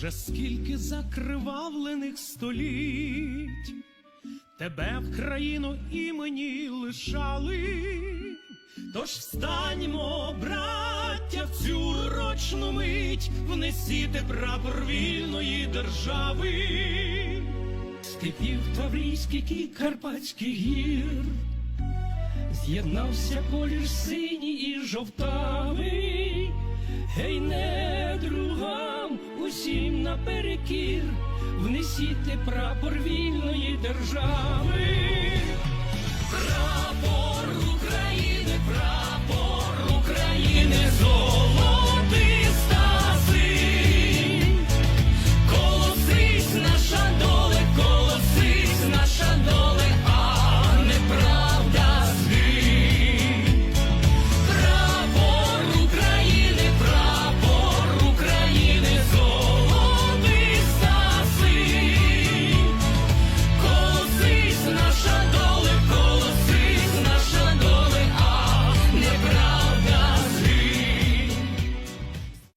Вже скільки закривавлених століть тебе в країну імені лишали, тож встаньмо, браття, в цю урочну мить, внесіте прапор вільної держави, степів Таврійських і Карпатських гір, з'єднався колір синій і жовтавий, гей, недругам усім наперекір, внесіте прапор вільної держави.